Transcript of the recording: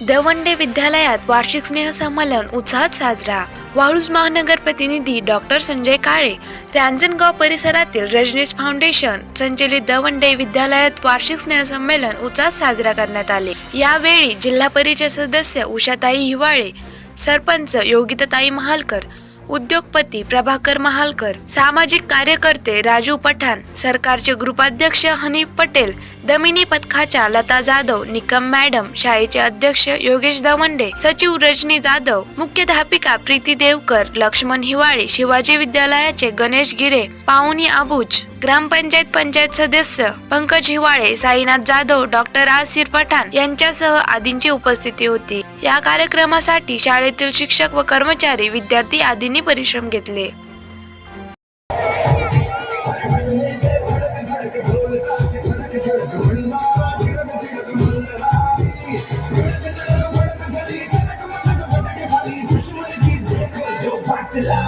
दवंडे विद्यालयात वार्षिक स्नेहसंमेलन उत्साहात साजरा. वाळूज महानगर प्रतिनिधी डॉक्टर संजय काळे रांजणगाव परिसरातील रजनीश फाउंडेशन संचलित दवंडे विद्यालयात वार्षिक स्नेहसंमेलन उत्साहात साजरा करण्यात आले. यावेळी जिल्हा परिषद सदस्य उषाताई हिवाळे सरपंच योगिताताई महालकर उद्योगपती प्रभाकर महालकर सामाजिक कार्यकर्ते राजू पठाण सरकारचे ग्रुपाध्यक्ष हनीफ पटेल दमिनी पथकाच्या लता जाधव निकम मॅडम शाळेचे अध्यक्ष योगेश दवंडे सचिव रजनी जाधव मुख्याध्यापिका प्रीती देवकर लक्ष्मण हिवाळे शिवाजी विद्यालयाचे गणेश गिरे पाहुणी आबुज ग्रामपंचायत पंचायत सदस्य पंकज हिवाळे साईनाथ जाधव डॉक्टर आसिर पठाण यांच्यासह आदींची उपस्थिती होती या कार्यक्रमासाठी शाळेतील शिक्षक व कर्मचारी विद्यार्थी आदींनी परिश्रम घेतले love.